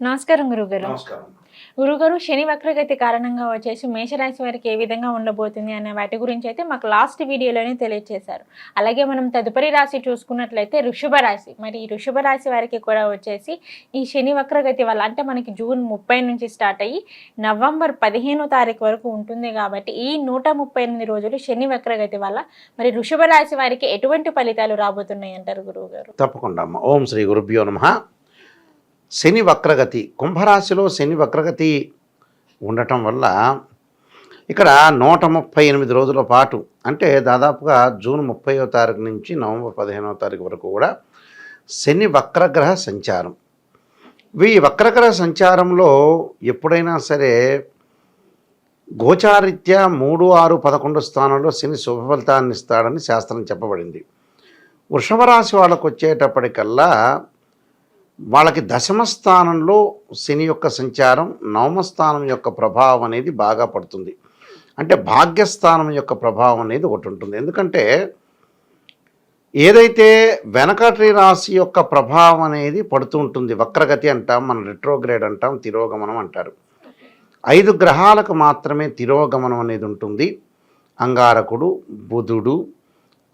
నమస్కారం గురుగారు. గురుగారు శని వక్రగతి కారణంగా వచ్చేసి మేషరాశి వారికి ఏ విధంగా ఉండబోతుంది అనే వాటి గురించి అయితే మాకు లాస్ట్ వీడియోలోనే తెలియజేశారు అలాగే మనం తదుపరి రాశి చూసుకున్నట్లయితే వృషభ రాశి. మరి ఈ వృషభ రాశి వారికి కూడా వచ్చేసి ఈ శని వక్రగతి వల్ల అంటే మనకి జూన్ ముప్పై నుంచి స్టార్ట్ అయ్యి నవంబర్ పదిహేనో తారీఖు వరకు ఉంటుంది కాబట్టి ఈ నూట ముప్పై ఎనిమిది రోజులు శని వక్రగతి వల్ల మరి వృషభ రాశి వారికి ఎటువంటి ఫలితాలు రాబోతున్నాయి అంటారు గురువు గారు తప్పకుండా ఓం శ్రీ గురుభ్యో నమ. శని వక్రగతి కుంభరాశిలో శని వక్రగతి ఉండటం వల్ల ఇక్కడ నూట ముప్పై ఎనిమిది రోజుల పాటు అంటే దాదాపుగా జూన్ ముప్పైవ తారీఖు నుంచి నవంబర్ పదిహేనవ తారీఖు వరకు కూడా శని వక్రగ్రహ సంచారం. ఈ వక్రగ్రహ సంచారంలో ఎప్పుడైనా సరే గోచారిత్య మూడు ఆరు పదకొండు స్థానంలో శని శుభ ఫలితాన్ని ఇస్తాడని శాస్త్రం చెప్పబడింది. వృషభ రాశి వాళ్ళకు వచ్చేటప్పటికల్లా వాళ్ళకి దశమ స్థానంలో శని యొక్క సంచారం నవమ స్థానం యొక్క ప్రభావం అనేది బాగా పడుతుంది. అంటే భాగ్యస్థానం యొక్క ప్రభావం అనేది ఒకటి ఉంటుంది. ఎందుకంటే ఏదైతే వెనకటి రాశి యొక్క ప్రభావం అనేది పడుతూ ఉంటుంది వక్రగతి అంటాం మనం రెట్రోగ్రేడ్ అంటాం తిరోగమనం అంటారు. ఐదు గ్రహాలకు మాత్రమే తిరోగమనం అనేది ఉంటుంది. అంగారకుడు బుధుడు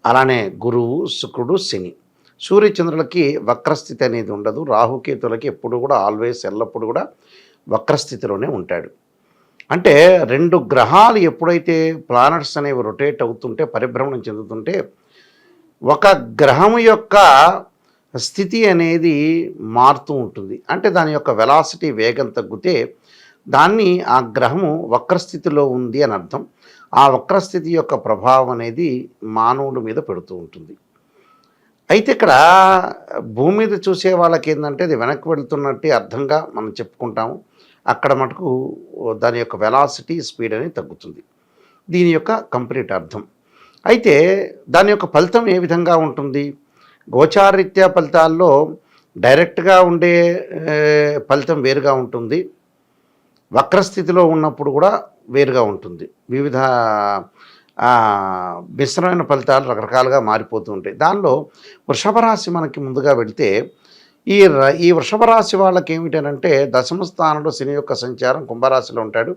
అలానే గురువు శుక్రుడు శని. సూర్యచంద్రులకి వక్రస్థితి అనేది ఉండదు. రాహుకేతులకి ఎప్పుడు కూడా ఆల్వేస్ ఎల్లప్పుడూ కూడా వక్రస్థితిలోనే ఉంటాడు. అంటే రెండు గ్రహాలు ఎప్పుడైతే ప్లానెట్స్ అనేవి రొటేట్ అవుతుంటే పరిభ్రమణం చెందుతుంటే ఒక గ్రహం యొక్క స్థితి అనేది మారుతూ ఉంటుంది. అంటే దాని యొక్క వెలాసిటీ వేగం తగ్గితే దాన్ని ఆ గ్రహము వక్రస్థితిలో ఉంది అని అర్థం. ఆ వక్రస్థితి యొక్క ప్రభావం అనేది మానవుడి మీద పెడుతూ ఉంటుంది. అయితే ఇక్కడ భూమి మీద చూసే వాళ్ళకి ఏంటంటే అది వెనక్కి వెళుతున్నట్టు అర్థంగా మనం చెప్పుకుంటాము. అక్కడ మటుకు దాని యొక్క వెలాసిటీ స్పీడ్ అనేది తగ్గుతుంది. దీని యొక్క కంప్లీట్ అర్థం. అయితే దాని యొక్క ఫలితం ఏ విధంగా ఉంటుంది? గోచారీత్యా ఫలితాల్లో డైరెక్ట్గా ఉండే ఫలితం వేరుగా ఉంటుంది. వక్రస్థితిలో ఉన్నప్పుడు కూడా వేరుగా ఉంటుంది. వివిధ మిశ్రమైన ఫలితాలు రకరకాలుగా మారిపోతూ ఉంటాయి. దానిలో వృషభ రాశి మనకి ముందుగా వెళితే ఈ ఈ వృషభ రాశి వాళ్ళకి ఏమిటనంటే దశమ స్థానంలో శని యొక్క సంచారం కుంభరాశిలో ఉంటాడు.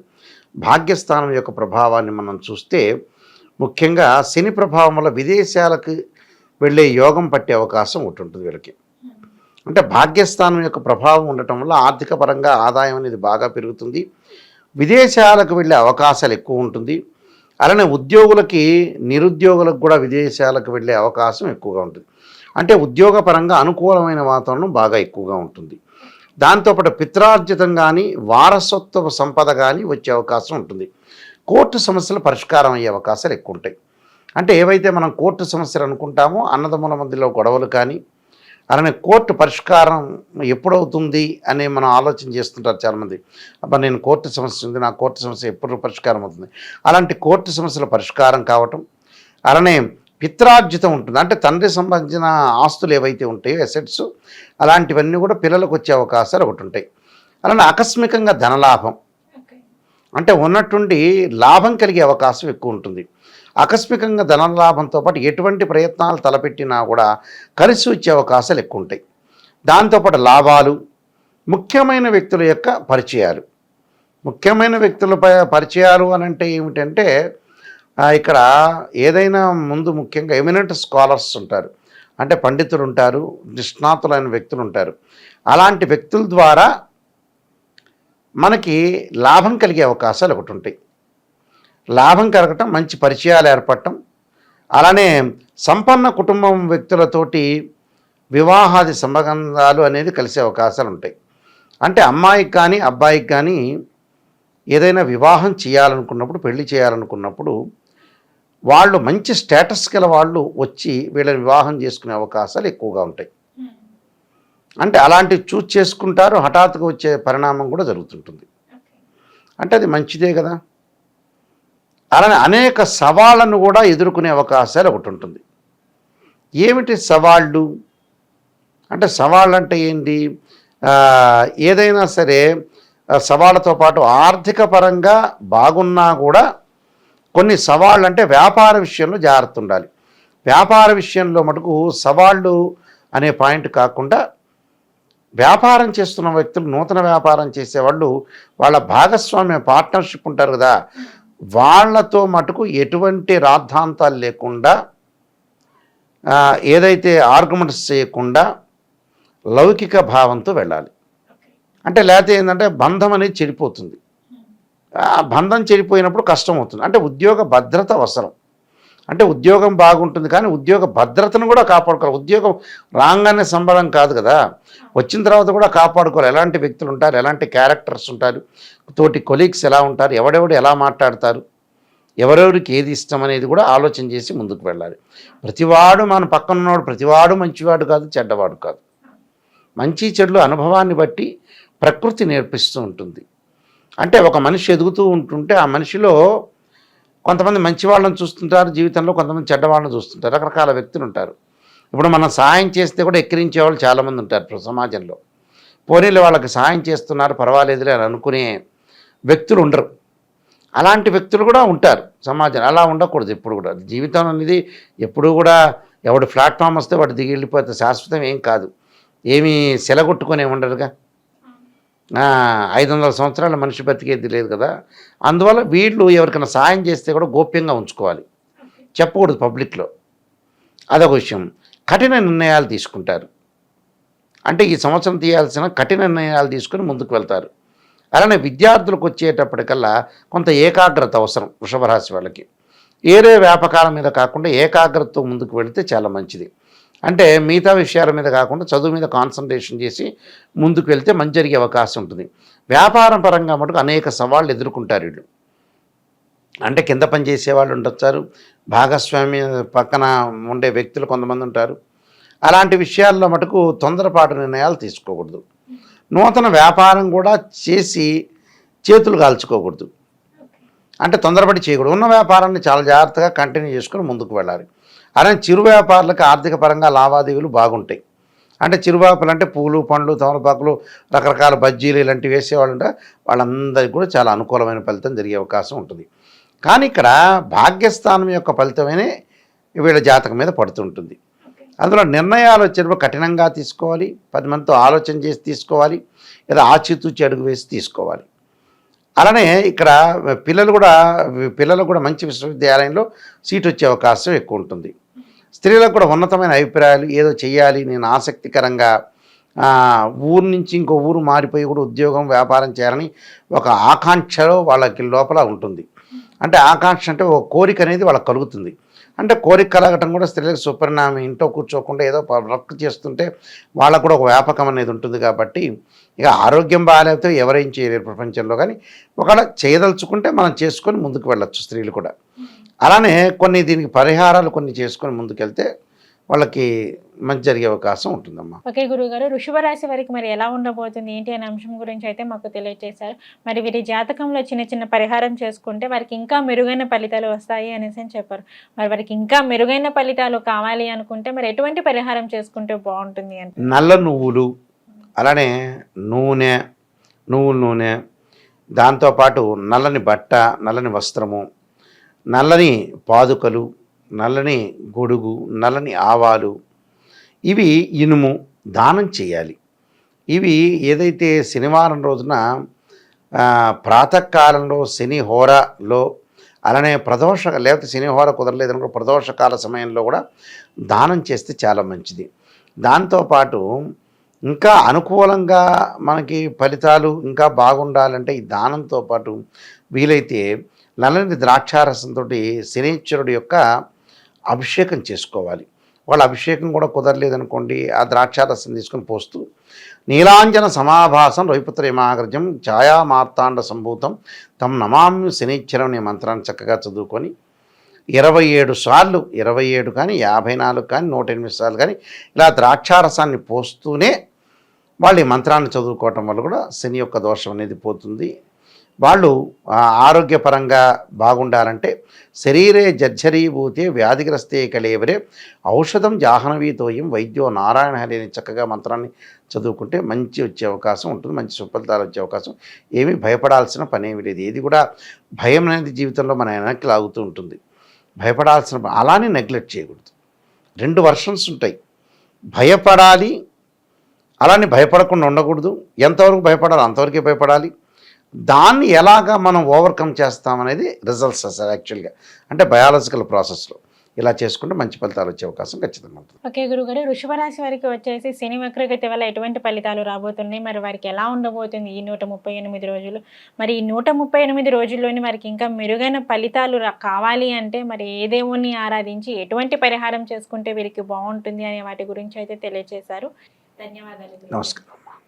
భాగ్యస్థానం యొక్క ప్రభావాన్ని మనం చూస్తే ముఖ్యంగా శని ప్రభావం వల్ల విదేశాలకు వెళ్ళే యోగం పట్టే అవకాశం ఒకటి ఉంటుంది వీళ్ళకి. అంటే భాగ్యస్థానం యొక్క ప్రభావం ఉండటం వల్ల ఆర్థిక పరంగా ఆదాయం అనేది బాగా పెరుగుతుంది. విదేశాలకు వెళ్ళే అవకాశాలు ఎక్కువ ఉంటుంది. అలానే ఉద్యోగులకి నిరుద్యోగులకు కూడా విదేశాలకు వెళ్ళే అవకాశం ఎక్కువగా ఉంటుంది. అంటే ఉద్యోగపరంగా అనుకూలమైన వాతావరణం బాగా ఎక్కువగా ఉంటుంది. దాంతోపాటు పిత్రార్జితం కానీ వారసత్వ సంపద కానీ వచ్చే అవకాశం ఉంటుంది. కోర్టు సమస్యలు పరిష్కారం అయ్యే అవకాశాలు ఎక్కువ ఉంటాయి అంటే ఏవైతే మనం కోర్టు సమస్యలు అనుకుంటామో అన్నదమ్ముల మధ్యలో గొడవలు కానీ అలానే కోర్టు పరిష్కారం ఎప్పుడవుతుంది అని మనం ఆలోచన చేస్తుంటారు చాలామంది. అబ్బా నేను కోర్టు సమస్య ఉంది నా కోర్టు సమస్య ఎప్పుడు పరిష్కారం అవుతుంది? అలాంటి కోర్టు సమస్యల పరిష్కారం కావటం అలానే పిత్రార్జితం ఉంటుంది. అంటే తండ్రి సంబంధించిన ఆస్తులు ఏవైతే ఉంటాయో ఎసెట్స్ అలాంటివన్నీ కూడా పిల్లలకు వచ్చే అవకాశాలు ఒకటి ఉంటాయి. అలానే ఆకస్మికంగా ధనలాభం అంటే ఉన్నటువంటి లాభం కలిగే అవకాశం ఎక్కువ ఉంటుంది ఆకస్మికంగా ధన లాభంతో పాటు ఎటువంటి ప్రయత్నాలు తలపెట్టినా కూడా కలిసి వచ్చే అవకాశాలు ఎక్కువ ఉంటాయి దాంతోపాటు లాభాలు ముఖ్యమైన వ్యక్తుల యొక్క పరిచయాలు. ముఖ్యమైన వ్యక్తుల పరిచయాలు అని అంటే ఏమిటంటే ఇక్కడ ఏదైనా ముందు ముఖ్యంగా ఎమినెంట్ స్కాలర్స్ ఉంటారు. అంటే పండితులు ఉంటారు నిష్ణాతులైన వ్యక్తులు ఉంటారు. అలాంటి వ్యక్తుల ద్వారా మనకి లాభం కలిగే అవకాశాలు ఒకటి ఉంటాయి. లాభం కలగటం మంచి పరిచయాలు ఏర్పడటం అలానే సంపన్న కుటుంబం వ్యక్తులతోటి వివాహాది సంబంధాలు అనేది కలిసే అవకాశాలు ఉంటాయి. అంటే అమ్మాయికి కానీ అబ్బాయికి కానీ ఏదైనా వివాహం చేయాలనుకున్నప్పుడు పెళ్ళి చేయాలనుకున్నప్పుడు వాళ్ళు మంచి స్టేటస్ గల వాళ్ళు వచ్చి వీళ్ళని వివాహం చేసుకునే అవకాశాలు ఎక్కువగా ఉంటాయి. అంటే అలాంటివి చూస్ చేసుకుంటారు హఠాత్తుగా వచ్చే పరిణామం కూడా జరుగుతుంటుంది. అంటే అది మంచిదే కదా. అలానే అనేక సవాళ్ళను కూడా ఎదుర్కొనే అవకాశాలు ఒకటి ఉంటుంది. ఏమిటి సవాళ్ళు? అంటే సవాళ్ళు అంటే ఏంటి ఏదైనా సరే సవాళ్ళతో పాటు ఆర్థిక పరంగా బాగున్నా కూడా కొన్ని సవాళ్ళు అంటే వ్యాపార విషయంలో జాగ్రత్త ఉండాలి. వ్యాపార విషయంలో మటుకు సవాళ్ళు అనే పాయింట్ కాకుండా వ్యాపారం చేస్తున్న వ్యక్తులు నూతన వ్యాపారం చేసేవాళ్ళు వాళ్ళ భాగస్వామ్య పార్ట్నర్షిప్ ఉంటారు కదా. వాళ్ళతో మటుకు ఎటువంటి రాద్ధాంతాలు లేకుండా ఏదైతే ఆర్గ్యుమెంట్స్ చేయకుండా లౌకిక భావంతో వెళ్ళాలి. అంటే లేకపోతే ఏంటంటే బంధం అనేది చెడిపోతుంది. బంధం చెడిపోయినప్పుడు కష్టం అవుతుంది. అంటే ఉద్యోగ భద్రత అవసరం. అంటే ఉద్యోగం బాగుంటుంది కానీ ఉద్యోగ భద్రతను కూడా కాపాడుకోవాలి. ఉద్యోగం రాగానే సంబరం కాదు కదా. వచ్చిన తర్వాత కూడా కాపాడుకోవాలి. ఎలాంటి వ్యక్తులు ఉంటారు? ఎలాంటి క్యారెక్టర్స్ ఉంటారు? తోటి కొలీగ్స్ ఎలా ఉంటారు? ఎవడెవడు ఎలా మాట్లాడతారు? ఎవరెవరికి ఏది ఇష్టం అనేది కూడా ఆలోచన చేసి ముందుకు వెళ్ళాలి. ప్రతివాడు మన పక్కన ఉన్నవాడు ప్రతివాడు మంచివాడు కాదు చెడ్డవాడు కాదు. మంచి చెడులు అనుభవాన్ని బట్టి ప్రకృతి నేర్పిస్తూ ఉంటుంది. అంటే ఒక మనిషి ఎదుగుతూ ఉంటుంటే ఆ మనిషిలో కొంతమంది మంచి వాళ్ళని చూస్తుంటారు జీవితంలో కొంతమంది చెడ్డ వాళ్ళని చూస్తుంటారు రకరకాల వ్యక్తులు ఉంటారు. ఇప్పుడు మనం సహాయం చేస్తే కూడా ఎక్కిరించే వాళ్ళు చాలామంది ఉంటారు సమాజంలో. పోనీలు వాళ్ళకి సహాయం చేస్తున్నారు పర్వాలేదులే అని అనుకునే వ్యక్తులు ఉండరు. అలాంటి వ్యక్తులు కూడా ఉంటారు సమాజం అలా ఉండకూడదు ఎప్పుడు కూడా. జీవితం అనేది ఎప్పుడు కూడా ఎవడు ప్లాట్ఫామ్ వస్తే వాడు దిగి వెళ్ళిపోతే శాశ్వతం ఏం కాదు. ఏమీ సెలగొట్టుకునే ఉండరుగా. ఐదు వందల సంవత్సరాల మనిషి బతికేది లేదు కదా. అందువల్ల వీళ్ళు ఎవరికైనా సాయం చేస్తే కూడా గోప్యంగా ఉంచుకోవాలి. చెప్పకూడదు పబ్లిక్లో. అదొక విషయం. కఠిన నిర్ణయాలు తీసుకుంటారు. అంటే ఈ సంవత్సరం తీయాల్సిన కఠిన నిర్ణయాలు తీసుకుని ముందుకు వెళ్తారు. అలానే విద్యార్థులకు వచ్చేటప్పటికల్లా కొంత ఏకాగ్రత అవసరం వృషభ రాశి వాళ్ళకి. ఏరే వ్యాపకాల మీద కాకుండా ఏకాగ్రతతో ముందుకు వెళితే చాలా మంచిది. అంటే మిగతా విషయాల మీద కాకుండా చదువు మీద కాన్సన్ట్రేషన్ చేసి ముందుకు వెళ్తే మంచి జరిగే అవకాశం ఉంటుంది. వ్యాపారం పరంగా మటుకు అనేక సవాళ్ళు ఎదుర్కొంటారు వీళ్ళు. అంటే కింద పని చేసేవాళ్ళు ఉండొచ్చారు భాగస్వామ్య పక్కన ఉండే వ్యక్తులు కొంతమంది ఉంటారు. అలాంటి విషయాల్లో మటుకు తొందరపాటు నిర్ణయాలు తీసుకోకూడదు. నూతన వ్యాపారం కూడా చేసి చేతులు కాల్చుకోకూడదు. అంటే తొందరపడి చేయకూడదు. ఉన్న వ్యాపారాన్ని చాలా జాగ్రత్తగా కంటిన్యూ చేసుకుని ముందుకు వెళ్ళాలి. అలానే చిరు వ్యాపారులకు ఆర్థిక పరంగా లావాదేవీలు బాగుంటాయి. అంటే చిరువాపలు అంటే పూలు పండ్లు తమలపాకులు రకరకాల బజ్జీలు ఇలాంటివి వేసేవాళ్ళు ఉంటే వాళ్ళందరికీ కూడా చాలా అనుకూలమైన ఫలితం జరిగే అవకాశం ఉంటుంది. కానీ ఇక్కడ భాగ్యస్థానం యొక్క ఫలితమనే వీళ్ళ జాతకం మీద పడుతుంటుంది. అందులో నిర్ణయాలు వచ్చేటప్పుడు కఠినంగా తీసుకోవాలి. పది మందితో ఆలోచన చేసి తీసుకోవాలి. లేదా ఆచితూచి అడుగు వేసి తీసుకోవాలి. అలానే ఇక్కడ పిల్లలు కూడా పిల్లలు కూడా మంచి విశ్వవిద్యాలయంలో సీట్ వచ్చే అవకాశం ఎక్కువ ఉంటుంది. స్త్రీలకు కూడా ఉన్నతమైన అభిప్రాయాలు ఏదో చేయాలి నేను ఆసక్తికరంగా ఊరు నుంచి ఇంకో ఊరు మారిపోయి కూడా ఉద్యోగం వ్యాపారం చేయాలని ఒక ఆకాంక్షలో వాళ్ళకి లోపల ఉంటుంది. అంటే ఆకాంక్ష అంటే ఒక కోరిక అనేది వాళ్ళకి కలుగుతుంది. అంటే కోరిక కలగటం కూడా స్త్రీలకు సుపరిణామం ఇంట్లో కూర్చోకుండా ఏదో వర్క్ చేస్తుంటే వాళ్ళకు కూడా ఒక వ్యాపకం అనేది ఉంటుంది కాబట్టి ఇక ఆరోగ్యం బాగాలేకపోతే ఎవరేం చేయలేరు ప్రపంచంలో. కానీ ఒకవేళ చేయదలుచుకుంటే మనం చేసుకొని ముందుకు వెళ్ళొచ్చు స్త్రీలు కూడా. అలానే కొన్ని దీనికి పరిహారాలు కొన్ని చేసుకొని ముందుకెళ్తే వాళ్ళకి మంచి జరిగే అవకాశం ఉంటుందమ్మా. ఓకే గురుగారు వృషభ రాశి వారికి మరి ఎలా ఉండబోతుంది? ఏంటి అనే అంశం గురించి అయితే మాకు తెలియజేశారు మరి వీరి జాతకంలో చిన్న చిన్న పరిహారం చేసుకుంటే వారికి ఇంకా మెరుగైన ఫలితాలు వస్తాయి అనేసి అని చెప్పారు. మరి వారికి ఇంకా మెరుగైన ఫలితాలు కావాలి అనుకుంటే మరి ఎటువంటి పరిహారం చేసుకుంటే బాగుంటుంది అంటే? నల్ల నువ్వులు అలానే నూనె నువ్వుల నూనె దాంతోపాటు నల్లని బట్ట నల్లని వస్త్రము నల్లని పాదుకలు నల్లని గొడుగు నల్లని ఆవాలు ఇవి ఇనుము దానం చేయాలి. ఇవి ఏదైతే శనివారం రోజున ప్రాతకాలంలో శని హోరలో అలానే ప్రదోష లేకపోతే శని హోర కుదరలేదనుకో ప్రదోషకాల సమయంలో కూడా దానం చేస్తే చాలా మంచిది. దాంతోపాటు ఇంకా అనుకూలంగా మనకి ఫలితాలు ఇంకా బాగుండాలంటే ఈ దానంతో పాటు వీలైతే నల్లని ద్రాక్షారసంతో శనీశ్వరుడు యొక్క అభిషేకం చేసుకోవాలి. వాళ్ళ అభిషేకం కూడా కుదరలేదనుకోండి ఆ ద్రాక్షారసం తీసుకొని పోస్తూ నీలాంజన సమాభాసం రవిపుత్రేమాగ్రజం ఛాయా మార్తాండ సంభూతం తమ నమామి శనిచ్చరం అనే మంత్రాన్ని చక్కగా చదువుకొని ఇరవై ఏడు సార్లు ఇరవై ఏడు కానీ యాభై నాలుగు కానీ నూట ఎనిమిది సార్లు కానీ ఇలా ద్రాక్షారసాన్ని పోస్తూనే వాళ్ళు ఈ మంత్రాన్ని చదువుకోవటం వల్ల కూడా శని యొక్క దోషం అనేది పోతుంది. వాళ్ళు ఆరోగ్యపరంగా బాగుండాలంటే శరీరే జర్జరీభూతే వ్యాధిగ్రస్తే కలేవరే ఔషధం జాహ్నవీతోయం వైద్యో నారాయణ హరి అని చక్కగా మంత్రాన్ని చదువుకుంటే మంచి వచ్చే అవకాశం ఉంటుంది మంచి సుఫలితాలు వచ్చే అవకాశం. ఏమీ భయపడాల్సిన పనేమి లేదు. ఏది కూడా భయం అనేది జీవితంలో మన వెనక్కి లాగుతూ ఉంటుంది. భయపడాల్సిన అలానే నెగ్లెక్ట్ చేయకూడదు. రెండు వర్షన్స్ ఉంటాయి. భయపడాలి అలానే భయపడకుండా ఉండకూడదు. ఎంతవరకు భయపడాలి అంతవరకే భయపడాలి. దాన్ని ఎలాగా మనం ఓవర్కమ్ చేస్తామనేది రిజల్ట్స్ సార్ యాక్చువల్గా. అంటే బయాలజికల్ ప్రాసెస్లో. ఇలా చేసుకుంటే మంచి ఫలితాలు వచ్చే అవకాశం ఖచ్చితంగా ఉంటుంది. ఓకే గురుగారు వృషభ రాశి వారికి వచ్చేసి శని వక్రగతి వల్ల ఎటువంటి ఫలితాలు రాబోతున్నాయి? మరి వారికి ఎలా ఉండబోతుంది ఈ నూట ముప్పై ఎనిమిది రోజులు? మరి ఈ నూట ముప్పై ఎనిమిది రోజుల్లోని వారికి ఇంకా మెరుగైన ఫలితాలు కావాలి అంటే మరి ఏ దేవుణ్ణి ఆరాధించి ఎటువంటి పరిహారం చేసుకుంటే వీరికి బాగుంటుంది అనే వాటి గురించి అయితే తెలియజేశారు ధన్యవాదాలు. నమస్కారం.